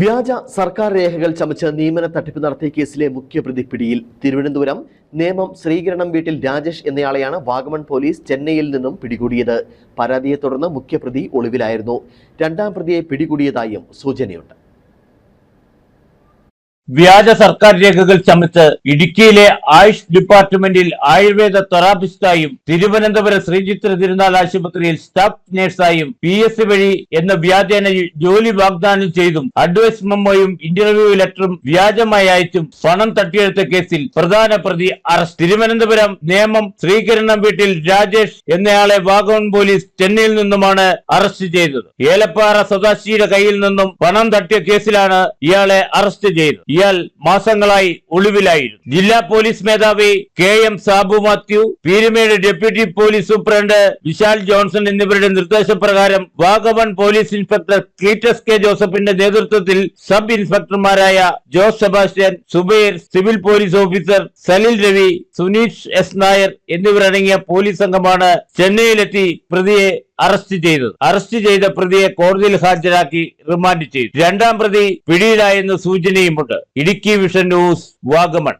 വ്യാജ സർക്കാർ രേഖകൾ ചമച്ച് നിയമന തട്ടിപ്പ് നടത്തിയ കേസിലെ മുഖ്യപ്രതി പിടിയിൽ. തിരുവനന്തപുരം നേമം ശ്രീകരണം വീട്ടിൽ രാജേഷ് എന്നയാളെയാണ് വാഗമൺ പോലീസ് ചെന്നൈയിൽ നിന്നും പിടികൂടിയത്. പരാതിയെ തുടർന്ന് മുഖ്യപ്രതി ഒളിവിലായിരുന്നു. രണ്ടാം പ്രതിയെ പിടികൂടിയതായും സൂചനയുണ്ട്. വ്യാജ സർക്കാർ രേഖകൾ ചമച്ച് ഇടുക്കിയിലെ ആയുഷ് ഡിപ്പാർട്ട്മെന്റിൽ ആയുർവേദ തെറാപ്പിസ്റ്റായും തിരുവനന്തപുരം ശ്രീചിത്ര തിരുനാൾ ആശുപത്രിയിൽ സ്റ്റാഫ് നഴ്സായും പി എസ് സി വഴി എന്ന വ്യാജേന ജോലി വാഗ്ദാനം ചെയ്തും അഡ്വൈസ് മെമ്മോയും ഇന്റർവ്യൂ ലെറ്ററും വ്യാജമായി അയച്ചും പണം തട്ടിയെടുത്ത കേസിൽ പ്രധാന പ്രതി അറസ്റ്റ്. തിരുവനന്തപുരം നേമം ശ്രീകരണം വീട്ടിൽ രാജേഷ് എന്നയാളെ വാഗോൺ പോലീസ് ചെന്നൈയിൽ നിന്നുമാണ് അറസ്റ്റ് ചെയ്തത്. ഏലപ്പാറ സദാശിയുടെ കയ്യിൽ നിന്നും പണം തട്ടിയ കേസിലാണ് ഇയാളെ അറസ്റ്റ് ചെയ്തത്. ഇയാൾ മാസങ്ങളായി ഒളിവിലായിരുന്നു. ജില്ലാ പോലീസ് മേധാവി K M Sabu Mathew Peermade deputy police superintendent Vishal Johnson എന്നിവരുടെ നിർദ്ദേശപ്രകാരം Vagamon police inspector Cletus K ജോസഫിന്റെ നേതൃത്വത്തിൽ sub ഇൻസ്പെക്ടർമാരായ Jose Sebastian Zubair civil police officer Salil Ravi Suneesh S Nair എന്നിവരടങ്ങിയ പോലീസ് സംഘമാണ് ചെന്നൈയിലെത്തി പ്രതിയെ അറസ്റ്റ് ചെയ്തത്. അറസ്റ്റ് ചെയ്ത പ്രതിയെ കോടതിയിൽ ഹാജരാക്കി റിമാൻഡ് ചെയ്തു. രണ്ടാം പ്രതി പിടിയിലായെന്ന് സൂചനയുമുണ്ട്. Idukki vision news Vagamon.